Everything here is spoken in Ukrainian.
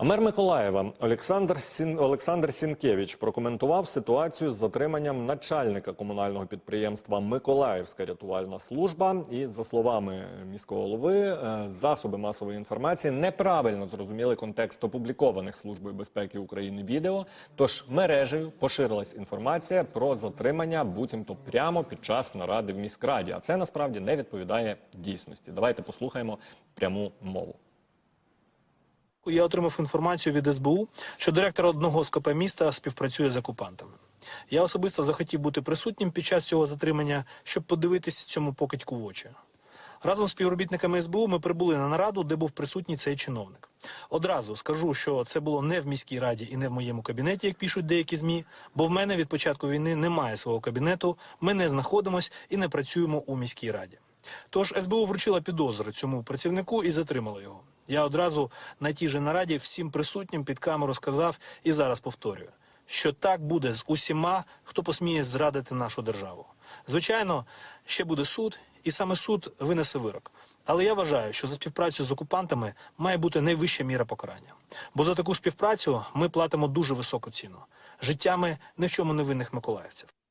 Мер Миколаєва Олександр Сін... Олександр Сінкевич прокоментував ситуацію з затриманням начальника комунального підприємства Миколаївська рятувальна служба. І за словами міського голови, е, засоби масової інформації неправильно зрозуміли контекст опублікованих службою безпеки України відео. Тож мережею поширилась інформація про затримання, буцімто прямо під час наради в міськраді. А це насправді не відповідає дійсності. Давайте послухаємо пряму мову. Я отримав інформацію від СБУ, що директор одного з КП міста співпрацює з окупантами. Я особисто захотів бути присутнім під час цього затримання, щоб подивитися цьому покидьку в очі. Разом з співробітниками СБУ ми прибули на нараду, де був присутній цей чиновник. Одразу скажу, що це було не в міській раді і не в моєму кабінеті, як пишуть деякі змі. Бо в мене від початку війни немає свого кабінету. Ми не знаходимось і не працюємо у міській раді. Тож СБУ вручила підозру цьому працівнику і затримала його. Я одразу на тій же нараді всім присутнім під камеру сказав і зараз повторюю, що так буде з усіма, хто посміє зрадити нашу державу. Звичайно, ще буде суд, і саме суд винесе вирок. Але я вважаю, що за співпрацю з окупантами має бути найвища міра покарання. Бо за таку співпрацю ми платимо дуже високу ціну життями ні в чому невинних миколаївців.